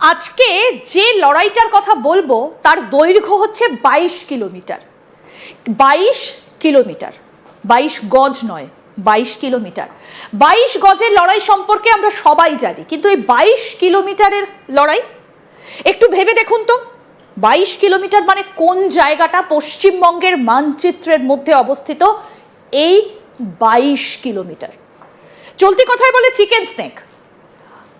আজকে যে লড়াইটার কথা বলব, তার দৈর্ঘ্য হচ্ছে বাইশ কিলোমিটার। বাইশ কিলোমিটার। বাইশ গজ নয়, বাইশ কিলোমিটার। বাইশ গজের লড়াই সম্পর্কে আমরা সবাই জানি, কিন্তু এই বাইশ কিলোমিটারের লড়াই? একটু ভেবে দেখুন তো। বাইশ কিলোমিটার মানে কোন জায়গাটা পশ্চিমবঙ্গের মানচিত্রের মধ্যে অবস্থিত? এই বাইশ কিলোমিটার। চলতি কথায় বলে চিকেন স্নেক।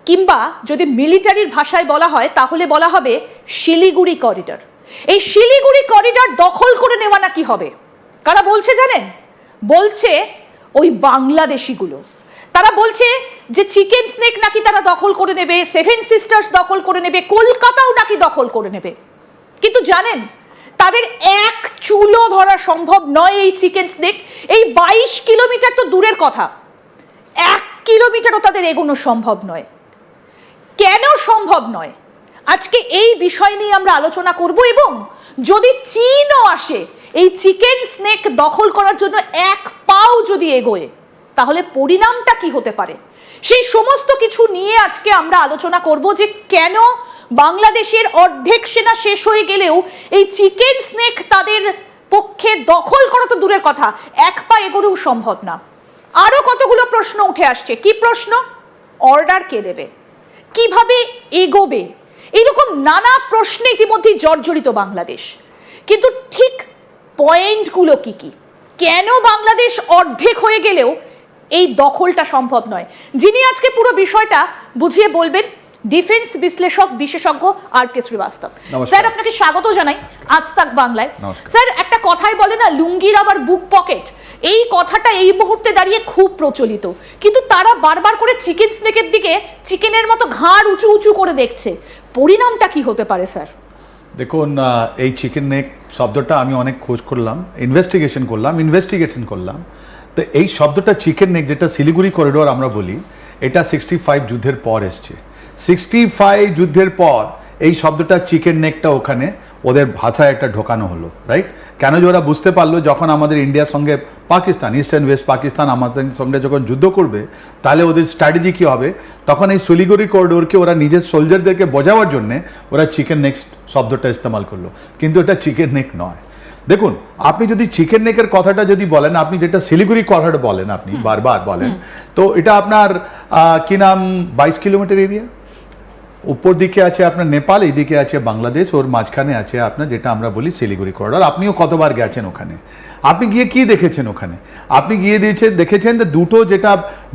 কিংবা যদি মিলিটারির ভাষায় বলা হয়, তাহলে বলা হবে শিলিগুড়ি করিডর এই শিলিগুড়ি করিডর দখল করে নেওয়া নাকি হবে? কারা বলছে জানেন? বলছে ওই বাংলাদেশিগুলো। তারা বলছে যে চিকেন স্নেক নাকি তারা দখল করে নেবে, সেভেন সিস্টার্স দখল করে নেবে, কলকাতাও নাকি দখল করে নেবে। কিন্তু জানেন, তাদের এক চুলো ধরা সম্ভব নয় এই চিকেন স্নেক। এই বাইশ কিলোমিটার তো দূরের কথা। এক কিলোমিটারও তাদের এগোনো সম্ভব নয়। কেন সম্ভব নয়? আজকে এই বিষয় নিয়ে আমরা আলোচনা করব এবং যদি চীনও আসে, এই চিকেন স্নেক দখল করার জন্য এক পাও যদি এগোয়, তাহলে পরিণামটা কি হতে পারে? সেই সমস্ত কিছু নিয়ে আজকে আমরা আলোচনা করব যে কেন বাংলাদেশের অর্ধেক সেনা শেষ হয়ে গেলেও এই চিকেন স্নেক তাদের পক্ষে দখল করা তো দূরের কথা, এক পা এগোলেও সম্ভব না। আরও কতগুলো প্রশ্ন উঠে আসছে? কি প্রশ্ন? অর্ডার কে দেবে? কীভাবে এগোবে? এইরকম নানা প্রশ্নে ইতিমধ্যেই জর্জরিত বাংলাদেশ। কিন্তু ঠিক পয়েন্টগুলো কি কি? কেন বাংলাদেশ অর্ধেক হয়ে গেলেও এই দখলটা সম্ভব নয়? যিনি আজকে পুরো বিষয়টা বুঝিয়ে বলবেন ডিফেন্স বিশ্লেষক বিশেষজ্ঞ আর কে শ্রীবাস্তব। স্যার আপনাকে স্বাগত জানাই আজ তাক বাংলায় স্যার একটা কথাই বলে না লুঙ্গির আবার বুক পকেট। এই কথাটা এই মুহূর্তে দাঁড়িয়ে খুব প্রচলিত। কিন্তু তারা বারবার করে চিকেন স্নেকের দিকে চিকেনের মতো ঘাড় উঁচু উঁচু করে দেখছে। পরিণামটা কি হতে পারে, স্যার? দেখুন এই চিকেন নেক শব্দটা আমি অনেক খোঁজ করলাম ইনভেস্টিগেশন করলাম ইনভেস্টিগেশন করলাম। তো এই শব্দটা চিকেন নেক যেটা শিলিগুড়ি করিডোর আমরা বলি, এটা সিক্সটি ফাইভ যুদ্ধের পর এসছে। সিক্সটি ফাইভ যুদ্ধের পর এই শব্দটা চিকেন নেকটা ওখানে ওদের ভাষায় একটা ঢোকানো হলো রাইট কেন যে ওরা বুঝতে পারল যখন আমাদের ইন্ডিয়ার সঙ্গে Pakistan east and west Pakistan আমাদের সঙ্গে যখন যুদ্ধ করবে তাহলে ওদের স্ট্র্যাটেজি কী হবে? তখন এই শিলিগুড়ি করিডোরকে ওরা নিজের সোলজারদেরকে বোঝাবার জন্যে ওরা চিকেন নেক শব্দটা ইস্তেমাল করল। কিন্তু এটা চিকেন নেক নয়। দেখুন আপনি যদি চিকেন নেকের কথাটা যদি বলেন আপনি যেটা শিলিগুড়ি কথাটা বলেন আপনি বারবার বলেন তো এটা আপনার কি নাম বাইশ কিলোমিটার এরিয়া উপর দিকে আছে আপনার নেপাল এইদিকে আছে বাংলাদেশ ওর মাঝখানে আছে আপনার যেটা আমরা বলি শিলিগুড়ি করিডর আপনিও কতবার গেছেন ওখানে? আপনি গিয়ে কি দেখেছেন ওখানে? আপনি গিয়ে দিয়েছেন দেখেছেন যে দুটো যেটা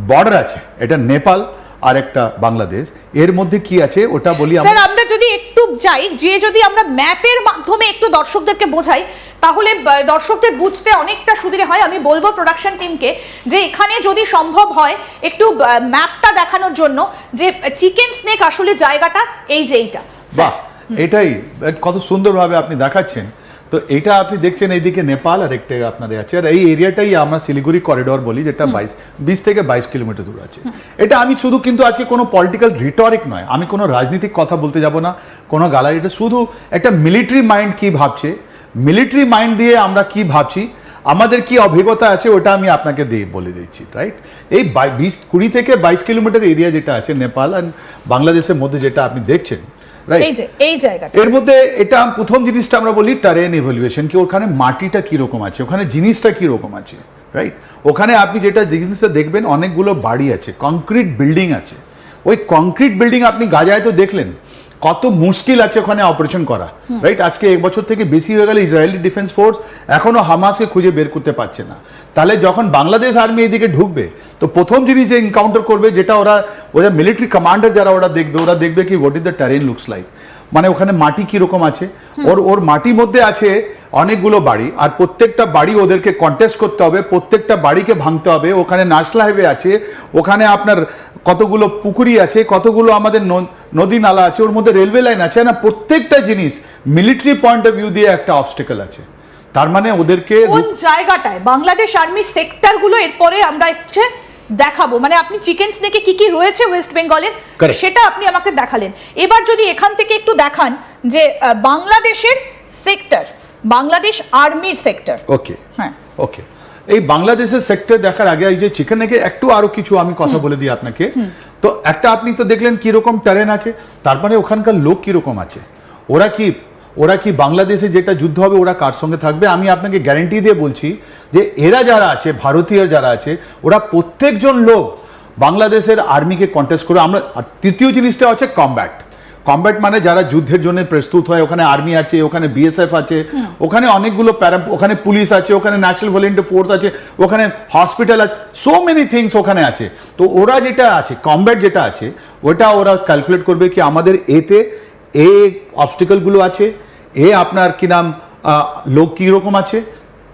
বর্ডার আছে এটা নেপাল আর একটা বাংলাদেশ। এর মধ্যে কি আছে ওটা বলি আমরা যদি একটু যাই যে যদি আমরা ম্যাপের মাধ্যমে একটু দর্শকদেরকে বোঝাই তাহলে দর্শকদের বুঝতে অনেকটা সুবিধে হয়। আমি বলব প্রোডাকশন টিমকে যে এখানে যদি সম্ভব হয় একটু ম্যাপটা দেখানোর জন্য যে চিকেন স্নেক আসলে জায়গাটা এই যে এইটা। বাহ এটাই কত সুন্দরভাবে আপনি দেখাচ্ছেন। তো এটা আপনি দেখছেন এইদিকে নেপাল আর একটা আপনাদের আছে। আর এই এরিয়াটাই আমরা শিলিগুড়ি করিডোর বলি যেটা বাইশ বিশ থেকে বাইশ কিলোমিটার দূর আছে। এটা আমি শুধু কিন্তু আজকে কোনো পলিটিক্যাল রিটরিক নয় আমি কোনো রাজনীতিক কথা বলতে যাব না কোনো গালা এটা শুধু একটা মিলিটারি মাইন্ড কি ভাবছে মিলিটারি মাইন্ড দিয়ে আমরা কি ভাবছি? আমাদের কি অভিজ্ঞতা আছে ওটা আমি আপনাকে দিয়ে বলে দিচ্ছি রাইট এই বিশ কুড়ি থেকে বাইশ কিলোমিটার এরিয়া যেটা আছে নেপাল আর বাংলাদেশের মধ্যে যেটা আপনি দেখছেন এর মধ্যে এটা প্রথম জিনিসটা আমরা বলি টারেন ইভ্যালুয়েশন কি ওখানে মাটিটা কীরকম আছে ওখানে জিনিসটা কীরকম আছে রাইট ওখানে আপনি যেটা জিনিসটা দেখবেন অনেকগুলো বাড়ি আছে কংক্রিট বিল্ডিং আছে। ওই কংক্রিট বিল্ডিং আপনি গাজায় তো দেখলেন কত মুশকিল আছে ওখানে অপারেশন করা। রাইট আজকে এক বছর থেকে বেশি হয়ে গেলে ইসরায়েলি ডিফেন্স ফোর্স এখনও হামাসকে খুঁজে বের করতে পারছে না। তাহলে যখন বাংলাদেশ আর্মি এদিকে ঢুকবে তো প্রথম জিনিস যে এনকাউন্টার করবে যেটা ওরা ওরা মিলিটারি কমান্ডার যারা ওরা দেখবে ওরা দেখবে কি what is the terrain looks like মানে ওখানে মাটি কীরকম আছে? ওর ওর মাটির মধ্যে আছে অনেকগুলো বাড়ি আর প্রত্যেকটা বাড়ি ওদেরকে কন্টেস্ট করতে হবে প্রত্যেকটা বাড়িকে ভাঙতে হবে। ওখানে ন্যাশনাল হাইওয়ে আছে ওখানে আপনার কতগুলো পুকুরি আছে কতগুলো আমাদের নদী নালা আছে ওর মধ্যে রেলওয়ে লাইন আছে না প্রত্যেকটা জিনিস মিলিটারি পয়েন্ট অফ ভিউ দিয়ে একটা অবস্টেকল আছে। তার মানে ওদেরকে কোন জায়গাটায়? বাংলাদেশ আর্মি সেক্টরগুলো এরপরে আমরা একটু দেখাবো। মানে আপনি চিকেন স্নেকে কি কি রয়েছে ওয়েস্ট বেঙ্গলের সেটা আপনি আমাকে দেখালেন। এবার যদি এখান থেকে একটু দেখান যে বাংলাদেশের সেক্টর বাংলাদেশ আর্মির সেক্টর। ওকে হ্যাঁ। ওকে। এই বাংলাদেশের সেক্টর দেখার আগে এই যে চিকেন নেকে একটু আরও কিছু আমি কথা বলে দিই আপনাকে। তো একটা আপনি তো দেখলেন কীরকম ট্যারেন আছে তারপরে ওখানকার লোক কীরকম আছে। ওরা কি ওরা কি বাংলাদেশে যেটা যুদ্ধ হবে ওরা কার সঙ্গে থাকবে? আমি আপনাকে গ্যারেন্টি দিয়ে বলছি যে এরা যারা আছে ভারতীয় যারা আছে ওরা প্রত্যেকজন লোক বাংলাদেশের আর্মিকে কন্টেস্ট করে আমরা তৃতীয় জিনিসটা হচ্ছে কমব্যাট কমব্যাট মানে যারা যুদ্ধের জন্য প্রস্তুত হয়, ওখানে আর্মি আছে, ওখানে বিএসএফ আছে, ওখানে অনেকগুলো প্যারা ওখানে পুলিশ আছে, ওখানে ন্যাশনাল ভলেন্টিয়ার ফোর্স আছে, ওখানে হসপিটাল আছে সো মেনি থিংস ওখানে আছে। তো ওরা যেটা আছে কমব্যাট যেটা আছে, ওটা ওরা ক্যালকুলেট করবে কি আমাদের এতে এ অবস্টিকলগুলো আছে, এ আপনার কি নাম লোক কীরকম আছে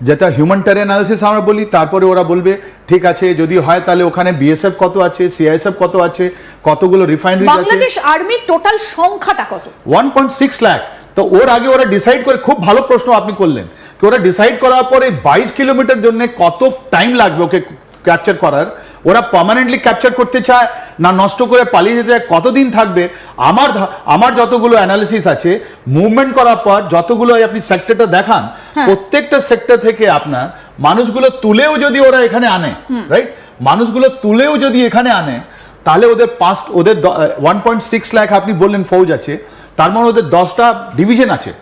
যেটা হিউম্যান টেরিন অ্যানালিসিস আমরা বলি তারপরে ওরা বলবে ঠিক আছে যদি হয় তাহলে ওখানে বিএসএফ কত আছে সিআইএসএফ কত আছে কতগুলো রিফাইনারি আছে? বাংলাদেশ আর্মির টোটাল সংখ্যাটা কত? ওয়ান পয়েন্ট সিক্স লাখ তো ওর আগে ওরা ডিসাইড করে খুব ভালো প্রশ্ন আপনি করলেন কি ওরা ডিসাইড করার পরে বাইশ কিলোমিটার জন্য কত টাইম লাগবে ওকে ক্যাপচার করার? ওরা পার্মানেন্টলি ক্যাপচার করতে চায় না নষ্ট করে পালিয়ে যেতে কতদিন থাকবে? আমার আমার যতগুলো অ্যানালিসিস আছে মুভমেন্ট করার পর যতগুলো আপনি সেক্টরটা দেখান প্রত্যেকটা সেক্টর থেকে আপনার মানুষগুলো তুলেও যদি ওরা এখানে আনে রাইট মানুষগুলো তুলেও যদি এখানে আনে তাহলে ওদের পাঁচ ওদের ওয়ান পয়েন্ট সিক্স লাখ আপনি বললেন ফৌজ আছে তার মানে ওদের দশটা ডিভিশন আছে।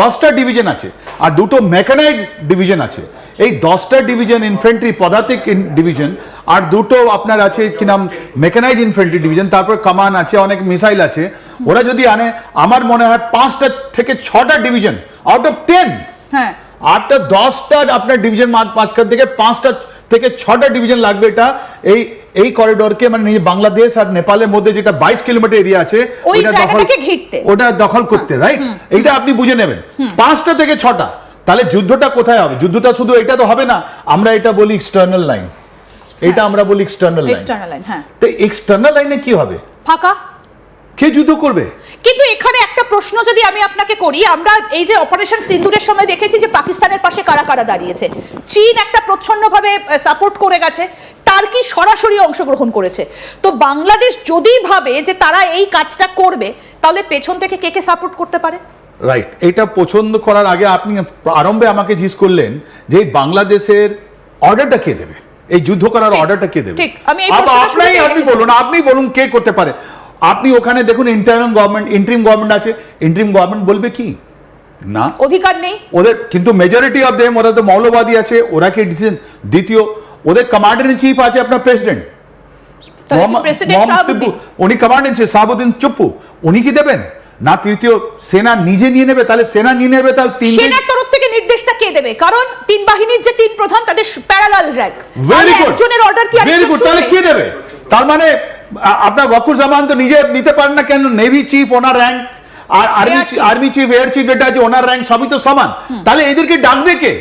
দশটা ডিভিশন আছে আর দুটো মেকানাইজ ডিভিশন আছে। এই দশটা ডিভিশন ইনফেন্ট্রি পদাতিক ডিভিশন আর দুটো আপনার আছে কি নাম মেকানাইজ ইনফেন্ট্রি ডিভিশন তারপর কামান আছে অনেক মিসাইল আছে। ওরা যদি আনে আমার মনে হয় পাঁচটা থেকে ছটা ডিভিশন আউট অফ টেন হ্যাঁ। আটটা দশটা আপনার ডিভিশন মাঝখান থেকে পাঁচটা থেকে ছটা ডিভিশন লাগবে এটা। এই এই করিডোরকে মানে বাংলাদেশ আর নেপালের মধ্যে যেটা বাইশ কিলোমিটার এরিয়া আছে ওটা দখল করতে রাইট এইটা আপনি বুঝে নেবেন। পাঁচটা থেকে ছটা। তাহলে যুদ্ধটা কোথায় হবে? যুদ্ধটা শুধু এটা তো হবে না আমরা এটা বলি এক্সটার্নাল লাইন এটা আমরা বলি এক্সটার্নাল লাইন এক্সটার্নাল লাইন হ্যাঁ। তো এক্সটার্নাল লাইনে কি হবে? ফাঁকা। কে যুদ্ধ করবে? কিন্তু এখানে একটা প্রশ্ন যদি আমি আপনাকে করি আমরা এই যে অপারেশন সিন্দুরের সময় দেখেছি যে পাকিস্তানের পাশে কারা কারা দাঁড়িয়েছে। চীন একটা প্রচ্ছন্নভাবে সাপোর্ট করে গেছে তার কি সরাসরি অংশগ্রহণ করেছে। তো বাংলাদেশ যদি ভাবে যে তারা এই কাজটা করবে তাহলে পেছন থেকে কে কে সাপোর্ট করতে পারে? রাইট এটা পছন্দ করার আগে আপনি আরম্ভে আমাকে জিজ্ঞেস করলেন যে বাংলাদেশের অর্ডারটা কে দেবে? এই যুদ্ধ করার অর্ডারটা কে দেবে? ঠিক। আমি এই আপ- প্রশ্নটা আপনাই আপনি বলুন আপনি বলুন কে করতে পারে। আপনি ওখানে দেখুন ইন্টারিম গভর্নমেন্ট ইন্টারিম গভর্নমেন্ট আছে। ইন্টারিম গভর্নমেন্ট বলবে কি? না। অধিকার নেই। ওদের কিন্তু মেজরিটি অফ দেম ওরা তো মৌলবাদী আছে ওরা কি ডিসিশন দ্বিতীয় ওদের কমান্ডার ইন চিফ আছে আপনার প্রেসিডেন্ট উনি command in chief Shahabuddin Chuppu উনি কি দেবেন? না তৃতীয় সেনা নিজে নিয়ে নেবে তাহলে সেনা নিয়ে নেবে তাহলে তিন সেনার তরফ থেকে নির্দেশটা কে দেবে? কারণ তিন বাহিনীর যে তিন প্রধান তাদের প্যারালাল র্যাঙ্ক ভেরি গুড একজনের অর্ডার কি ভেরি গুড তাহলে কে দেবে? তার মানে আপনার ওয়াকুর জামান তো নিজে নিতে পারেন না কেন? নেভি চিফ ওনার র্যাঙ্ক আর army army chief air chief এটা আছে ওনার র্যাঙ্ক সবই তো সমান। তাহলে এদেরকে ডাকবে কে?